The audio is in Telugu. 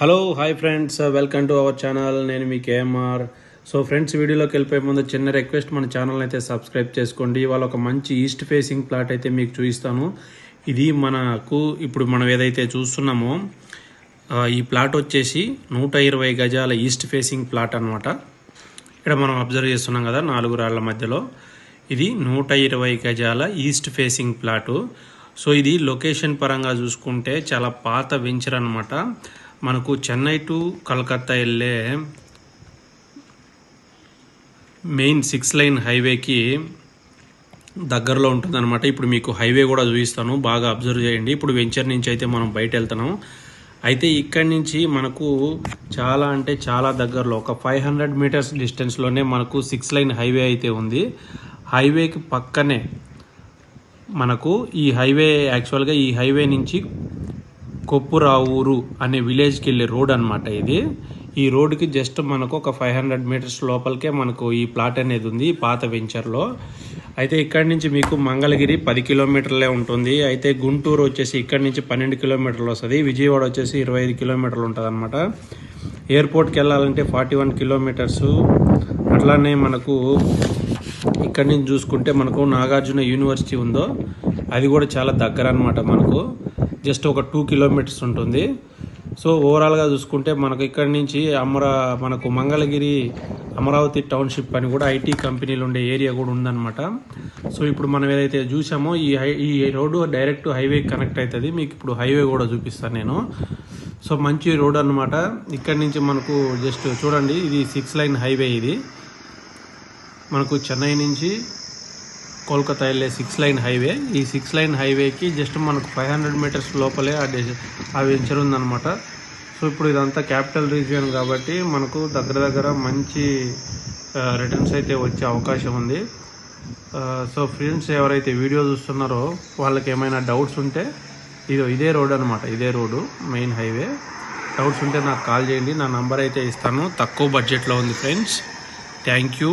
Hello hi friends welcome to our channel నేను మీ కేఎంఆర్. సో ఫ్రెండ్స్ వీడియోలోకి వెళ్ళిపోయే ముందు చిన్న రిక్వెస్ట్ మన ఛానల్ అయితే సబ్స్క్రైబ్ చేసుకోండి. ఇవాళ ఒక మంచి ఈస్ట్ ఫేసింగ్ ప్లాట్ అయితే మీకు చూపిస్తాను. ఇది మనకు ఇప్పుడు మనం ఏదైతే చూస్తున్నామో ఈ ప్లాట్ వచ్చేసి నూట ఇరవై గజాల ఈస్ట్ ఫేసింగ్ ప్లాట్ అనమాట ఇక్కడ మనం అబ్జర్వ్ చేస్తున్నాం కదా నాలుగు రాళ్ళ మధ్యలో. ఇది నూట ఇరవై గజాల ఈస్ట్ ఫేసింగ్ ప్లాటు సో ఇది లొకేషన్ పరంగా చూసుకుంటే చాలా పాత వెంచర్ అనమాట మనకు చెన్నై టు కలకత్తా వెళ్ళే మెయిన్ సిక్స్ లైన్ హైవేకి దగ్గరలో ఉంటుందన్నమాట. ఇప్పుడు మీకు హైవే కూడా చూపిస్తాను. బాగా అబ్జర్వ్ చేయండి. ఇప్పుడు వెంచర్ నుంచి అయితే మనం బయట వెళ్తున్నాం అయితే ఇక్కడి నుంచి మనకు చాలా అంటే చాలా దగ్గరలో ఒక ఫైవ్ హండ్రెడ్ మీటర్స్ డిస్టెన్స్లోనే మనకు సిక్స్ లైన్ హైవే అయితే ఉంది. హైవేకి పక్కనే మనకు ఈ హైవే యాక్చువల్గా ఈ హైవే నుంచి కొప్పురావూరు అనే విలేజ్కి వెళ్ళే రోడ్ అనమాట ఇది. ఈ రోడ్డుకి జస్ట్ మనకు ఒక ఫైవ్ హండ్రెడ్ మీటర్స్ లోపలికే మనకు ఈ ప్లాట్ అనేది ఉంది పాత వెంచర్లో. అయితే ఇక్కడి నుంచి మీకు మంగళగిరి పది కిలోమీటర్లే ఉంటుంది. అయితే గుంటూరు వచ్చేసి ఇక్కడి నుంచి పన్నెండు కిలోమీటర్లు వస్తుంది. విజయవాడ వచ్చేసి ఇరవై ఐదు కిలోమీటర్లు ఉంటుంది అనమాట ఎయిర్పోర్ట్కి వెళ్ళాలంటే ఫార్టీ వన్ కిలోమీటర్స్. అట్లానే మనకు ఇక్కడి నుంచి చూసుకుంటే మనకు నాగార్జున యూనివర్సిటీ ఉందో అది కూడా చాలా దగ్గర అనమాట మనకు. జస్ట్ ఒక టూ కిలోమీటర్స్ ఉంటుంది. సో ఓవరాల్గా చూసుకుంటే మనకు ఇక్కడి నుంచి అమరా మనకు మంగళగిరి అమరావతి టౌన్షిప్ అని కూడా ఐటీ కంపెనీలు ఉండే ఏరియా కూడా ఉందన్నమాట. సో ఇప్పుడు మనం ఏదైతే చూసామో ఈ హై ఈ రోడ్డు డైరెక్ట్ హైవే కనెక్ట్ అవుతుంది మీకు ఇప్పుడు హైవే కూడా చూపిస్తాను నేను. సో మంచి రోడ్ అన్నమాట. ఇక్కడి నుంచి మనకు జస్ట్ చూడండి ఇది సిక్స్ లైన్ హైవే ఇది. మనకు చెన్నై నుంచి కోల్కతా వెళ్ళే సిక్స్ లైన్ హైవే. ఈ సిక్స్ లైన్ హైవేకి జస్ట్ మనకు ఫైవ్ హండ్రెడ్ మీటర్స్ లోపలే ఆ డె- ఆ వెంచర్ ఉందన్నమాట. సో ఇప్పుడు ఇదంతా క్యాపిటల్ రీజియన్ కాబట్టి మనకు దగ్గర దగ్గర మంచి రిటర్న్స్ అయితే వచ్చే అవకాశం ఉంది. సో ఫ్రెండ్స్ ఎవరైతే వీడియో చూస్తున్నారో వాళ్ళకి ఏమైనా డౌట్స్ ఉంటే ఇది ఇదే రోడ్ అనమాట ఇదే రోడ్డు మెయిన్ హైవే డౌట్స్ ఉంటే నాకు కాల్ చేయండి. నా నంబర్ అయితే ఇస్తాను. తక్కువ బడ్జెట్లో ఉంది ఫ్రెండ్స్ థ్యాంక్ యూ